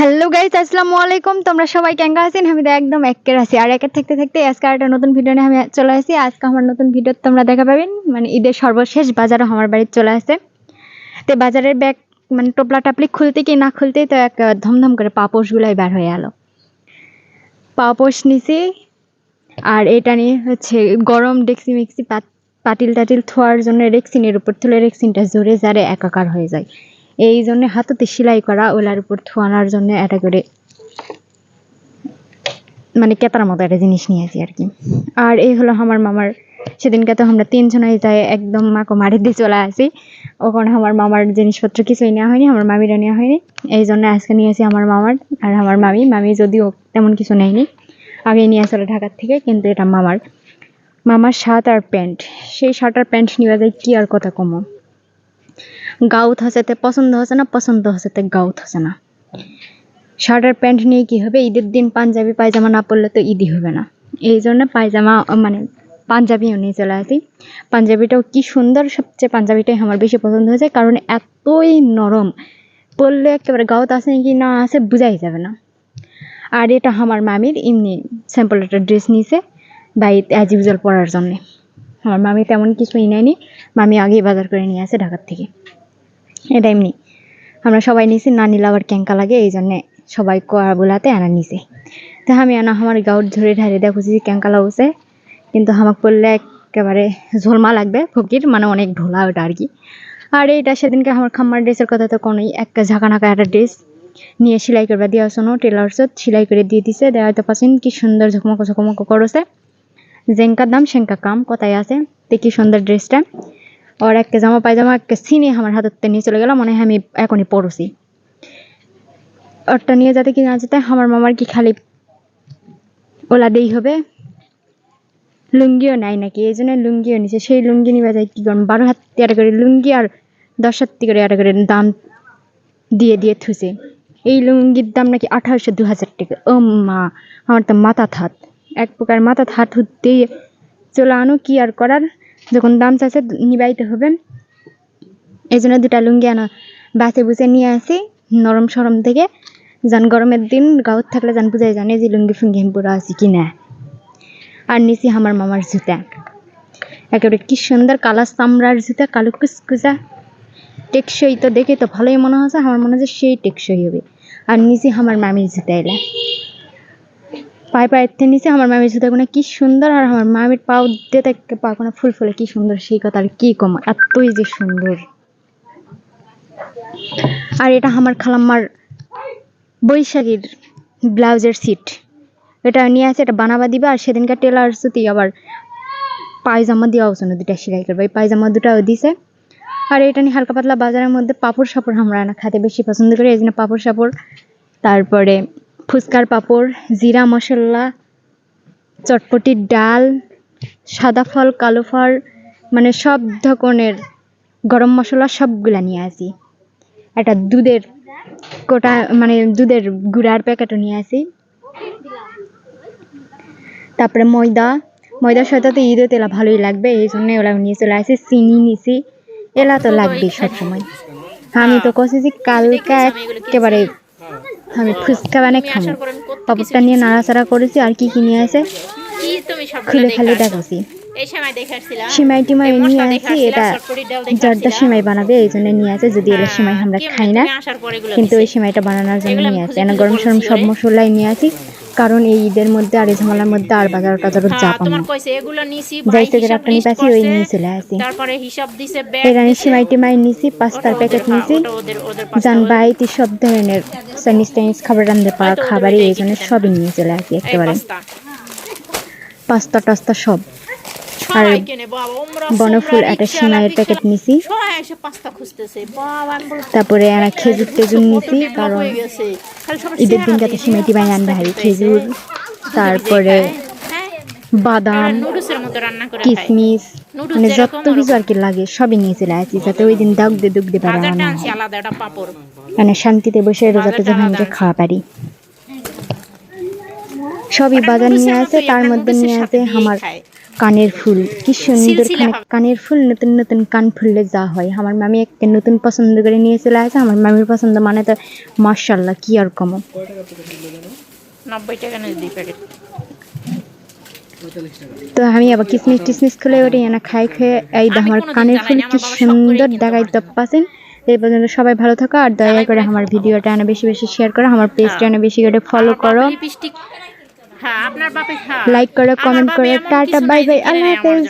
Hello guys আসসালামু আলাইকুম। তোমরা সবাই কেঙ্গা আছেন? আমি তো একদম একের আছি। আর একের থাকতে থাকতে আজকে একটা নতুন ভিডিও নিয়ে আমি চলে আসি। আজকে আমার নতুন ভিডিও তোমরা দেখা পাবেন। মানে ঈদের সর্বশেষ বাজারও আমার বাড়িতে চলে আসে। তো বাজারের ব্যাগ মানে টোপলা টাপলি খুলতে কি না খুলতেই তো এক, ধমধম করে পাপোশগুলাই বার হয়ে গেল পাপোশ নিছি, আর এটা নিয়ে হচ্ছে গরম ডেক্সি মিক্সি পাত- পাতিল টাতিল থোয়ার জন্য রেক্সিনের উপর তুলে রেক্সিনটা জোরে জারে একাকার হয়ে যায়। এই জন্য হাততে সেলাই করা ওলার উপর থোয়ানোর জন্য এটা করে মানে কেতার মতো একটা জিনিস নিয়েছি আর কি। আর এই হলো আমার মামার, সেদিনকে তো আমরা তিনজনাই যাই একদম মাকে মারি দিয়ে চলে আসি। ওখানে আমার মামার জিনিসপত্র কিছুই নেওয়া হয়নি, আমার মামিরা নেওয়া হয়নি। এই জন্য আজকে নিয়েছি আমার মামার আর আমার মামি। মামি যদিও তেমন কিছু নেয়নি আগে নিয়ে আসলে ঢাকার থেকে, কিন্তু এটা মামার। মামার শার্ট আর প্যান্ট, সেই শার্ট আর প্যান্ট নিয়ে যায় কি আর কথা কমো। গাউথ হাসাতে পছন্দ হচ্ছে না, পছন্দ হচ্ছে গাউথ হচ্ছে না। শার্ট আর প্যান্ট নিয়ে কি হবে? ঈদের দিন পাঞ্জাবি পায়জামা না পরলে তো ঈদই হবে না। এই জন্য পায়জামা মানে পাঞ্জাবিও নিয়ে চলে আসি। পাঞ্জাবিটাও কি সুন্দর, সবচেয়ে পাঞ্জাবিটাই আমার বেশি পছন্দ হয়েছে, কারণ এতই নরম। পরলে একেবারে গাউত আছে কি না আছে বোঝাই যাবে না। আর এটা আমার মামির, এমনি স্যাম্পল একটা ড্রেস নিয়েছে বাড়িতে অ্যাজ ইউজুয়াল পরার জন্যে। আমার মামি তেমন কিছুই নেয়নি। মামি আগেই বাজার করে নিয়ে আসে ঢাকার থেকে। এটা এমনি। আমরা সবাই নিছি না নিলে আবার ক্যাঙ্কা লাগে এই জন্যে সবাই করা বোলাতে আনা নিছে। তো আমি আনা আমার গাউট ধরে ধারে দেখছি ক্যাঙ্কা লাগছে, কিন্তু আমাকে পড়লে একেবারে ঝোলমা লাগবে, ফকির মানে অনেক ঢোলা ওটা আর কি। আর এইটা সেদিনকে আমার খাম্মার ড্রেসের কথা তো কোনোই, একটা ঝাঁকা নাকা একটা ড্রেস নিয়ে সেলাই করবা দেওয়া শোনো টেলার্সত সেলাই করে দিয়ে দিছে দেওয়া তো পাচ্ছেন কি সুন্দর ঝকমকো ঝকমকো করছে। জেঙ্কার দাম সেঙ্কা কাম, কোথায় আছে, তো কি সুন্দর ড্রেসটা। আর একটা জামা পায়জামা একটা সিনে আমার হাতের নিয়ে চলে গেলাম মনে হয় আমি এখনই পড়ছি। ওরটা নিয়ে যাতে কি না যেতে, আমার মামার কি খালি ওলা দেই হবে। লুঙ্গিও নাই নাকি? এই জন্য লুঙ্গিও নিছে। সেই লুঙ্গি নিবে যায় কি করুন বারো হাত তেরো করে লুঙ্গি আর দশ হাত করে একটা করে দাম দিয়ে দিয়ে থুছে এই লুঙ্গির দাম নাকি আঠারোশো দু হাজার টাকা। ও মা আমার তো মাথা থাত। এক প্রকার মাথা থাত হতেই চলে আনো কি আর করার? যখন দাম চাচ্ছে নিবাইতে হবে এই জন্য দুটা লুঙ্গি আনা। বাসে বুঝে নিয়ে আসি, নরম সরম থেকে। যান গরমের দিন গাঁত থাকলে যান বুঝাই জানে যে লুঙ্গি ফুঙ্গি পরে আছি কি না। আর নিছি আমার মামার জুতা। একেবারে কি সুন্দর কালা চামড়ার জুতা, কালো কুচকুচা। টেকসই তো দেখে তো ভালোই মনে হচ্ছে, আমার মনে হচ্ছে সেই টেকসই হবে। আর নিচে আমার মামির জুতা এলা। পায়ে পায়ের থেকে নিচে আমার মামির জুতাগুলো কি সুন্দর, আর আমার মামির পাও দিয়ে দেখতে পা কোনো ফুল ফুলে কি সুন্দর, সেই কথা আর কি কম, এতই যে সুন্দর। আর এটা আমার খালাম্মার বৈশাখীর ব্লাউজের সিট এটা নিয়ে আছে এটা বানাবা দিবে, আর সেদিনকার টেলার সুতি আবার পায়জামা দেওয়া জন্য দুটা সেলাই করবে। এই পায়জামা দুটাও দিছে। আর এটা নিয়ে হালকা পাতলা বাজারের মধ্যে পাপড় সাপড় আমরা না খেতে বেশি পছন্দ করি, এই জন্য পাপড় সাপড়, তারপরে ফুচকার পাপড়, জিরা মশলা চটপটির ডাল, সাদা ফল, কালো ফল মানে সব ধরনের গরম মশলা সবগুলা নিয়ে আসি। একটা দুধের কোটা মানে দুধের গুঁড়ার প্যাকেটও নিয়ে আসি। তারপরে ময়দা, ময়দার সাথে তো ঈদে তেলা ভালোই লাগবে, এই জন্য ওলা নিয়ে চলে আসি, চিনি নিছি, এলা তো লাগবেই সবসময়। আমি তো কষি যে কালকে একেবারে আমি ফুচকা বানাই খাব। পাপড়টা নিয়ে নাড়াচাড়া করেছি আর কি কি নিয়ে আছে? খুলে খালি? দেখাছি সিমাই টিমাই নিয়ে আসি এটা জর্দা সিমাই বানাবে এই জন্য নিয়ে আসে যদি এটা সিমাই আমরা খাই না। কিন্তু ওই সিমাইটা বানানোর জন্য নিয়ে আসি গরম সরম সব। মশলাই নিয়ে আসি। কারণ এই ঈদের মধ্যে আর এই ঝামেলার মধ্যে আর বাজার টাজার যা যাব তোমার কইছে এগুলো নিছি ভাই যাইতে যারা আপনি পাছি ওই নিয়ে চলে আসি। তারপরে হিসাব দিছে ব্যাগ এই রানী দিছে। সিমাই টিমাই নিছি পাস্তার প্যাকেট নিছি হ্যাঁ, ওটা ওদের ওদের পাঁচটা জান ভাই তি সব ধরনের চাইনিজ টাইনিজ খাবার রান্ধতে পারা খাবারই এখানে এই জন্য সবই নিয়ে চলে আসি একেবারে। পাঁচটা। পাস্তা টাস্তা সব। আর বনফুল একটা রিকশাওয়ালা, প্যাকেট নিছি। তারপরে আমরা খেজুর টেজুর নিছি কারণ হয়ে ঈদের চেহারা দিনটা তো দেখে আনবে হারি খেজুর। খেতেছে। তারপরে হ্যাঁ, বাদাম। কিশমিশ মানে যত কিছু আর কি লাগে সবই নিয়ে চলে আসি যাতে ওই দিন দাগ দিয়ে দুগ দিয়ে পারা হয়। মানে শান্তিতে বসে রোজাতে আলাদা আমরা খাওয়া পারি। সবই বাজার নিয়ে আসে তার মধ্যে নিয়ে আসে আমার। কানের ফুল। কি সুন্দর। কানের ফুল নতুন নতুন কান ফুললে যা হয়। আমার মামি একটা নতুন পছন্দ করে নিয়ে চলে আসে। আমার মামির পছন্দ মানে তো মার্শাল্লাহ কি আর কম। নব্বই টাকা নিয়ে প্যাকেট। তো আমি আবার কিসমিস টিসমিস খুলে ওটি এনা খাই খেয়ে। এই আমি আমার কানের ফুল কি সুন্দর দেখাই পারছে। পাচ্ছেন। এই পর্যন্ত সবাই ভালো থাকো আর দয়া করে আমার ভিডিওটা এনে বেশি বেশি শেয়ার করো আমার পেজটা। এনে বেশি করে ফলো করো। লাইক করো কমেন্ট করে। টাটা বাই বাই আল্লাহ হাফেজ।